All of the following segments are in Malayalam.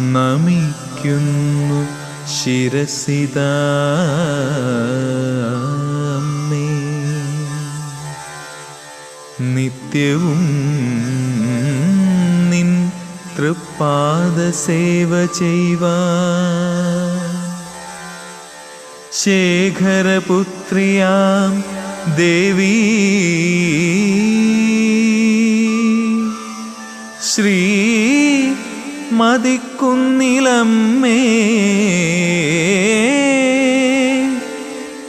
നമിക്കുന്നു ശിരസിതാ അമ്മേ. നിത്യവും നിൻ തൃപ്പാദ സേവ ചെയ്വാ ശേഖരപുത്രിയാം ദേവി ശ്രീ മതിക്കുന്നിലമ്മേ.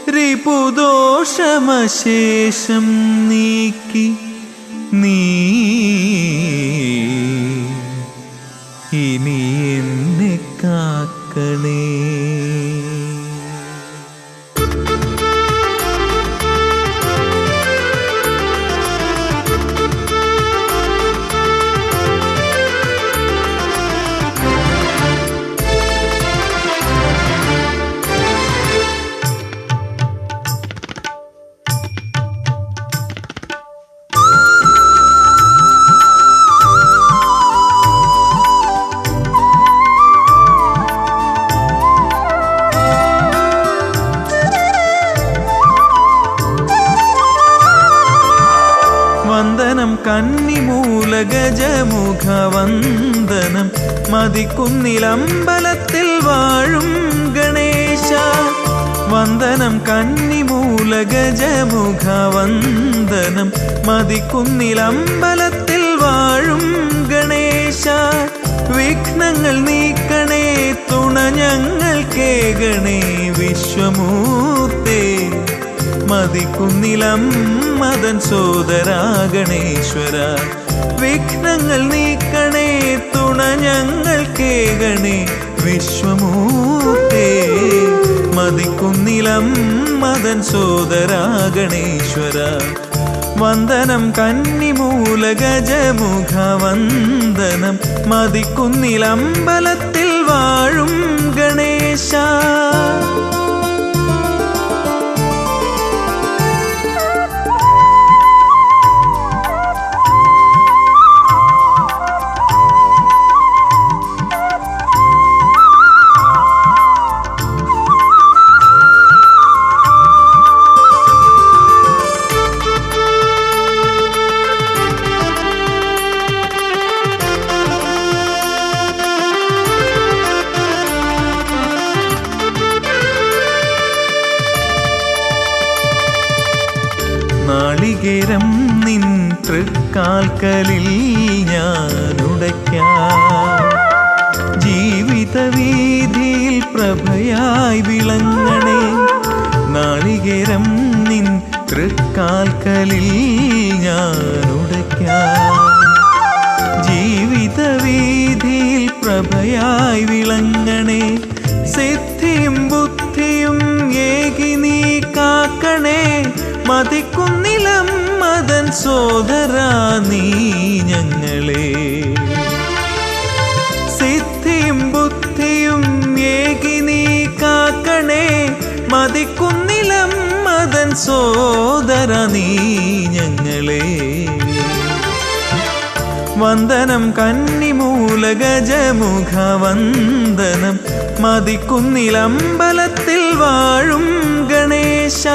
റിപുദോഷമശേഷം നീക്കി നീ. ഇനി എന്നെ കാക്കണേ. കന്നിമൂല ഗജമുഖവന്ദനം മതിക്കുന്നിലമ്പലത്തിൽ വാഴും ഗണേശ. വന്ദനം കന്നിമൂല ഗജമുഖവന്ദനം മതിക്കുന്നിലമ്പലത്തിൽ വാഴും ഗണേശ. വിഘ്നങ്ങൾ നീക്കണേ തുണ ഞങ്ങൾ കേകണേ വിശ്വമൂർത്തേ മതിക്കുന്നിലം മദൻ സോദരാ ഗണേശ്വര. വിഘ്നങ്ങൾ നീക്കണേ തുണ ഞങ്ങൾ കേകണേ വിശ്വമൂർത്തേ മതിക്കുന്നിലം മദൻ സോദരാ ഗണേശ്വര. വന്ദനം കന്നിമൂല ഗജമുഖ വന്ദനം. മതിക്കുന്നിലമ്പലത്തിൽ വാഴും ഗണേശ. നാളികേരം നിൻ തൃക്കാൽക്കലിൽ ഞാൻ ഉടയ്ക്കാം ജീവിത വീതിയിൽ പ്രഭയായി വിളങ്ങണേ നാളികേരം നിൻ തൃക്കാൽക്കലിൽ ഞാൻ ഉടയ്ക്കാം ജീവിത വീതിയിൽ പ്രഭയായി വിളങ്ങണേ സിദ്ധിയും ബുദ്ധിയും ഏകി നീ കാക്കണേ മദൻ സോദരാ നീ ഞങ്ങളെ. സിദ്ധിയും ബുദ്ധിയും ഏകി നീ കാക്കണേ. മതിക്കുന്നിലം മതൻ സോദര നീ ഞങ്ങളെ. വന്ദനം കന്നിമൂല ഗജമുഖ വന്ദനം മതിക്കുന്നിലമ്പലത്തിൽ വാഴും ഗണേശ.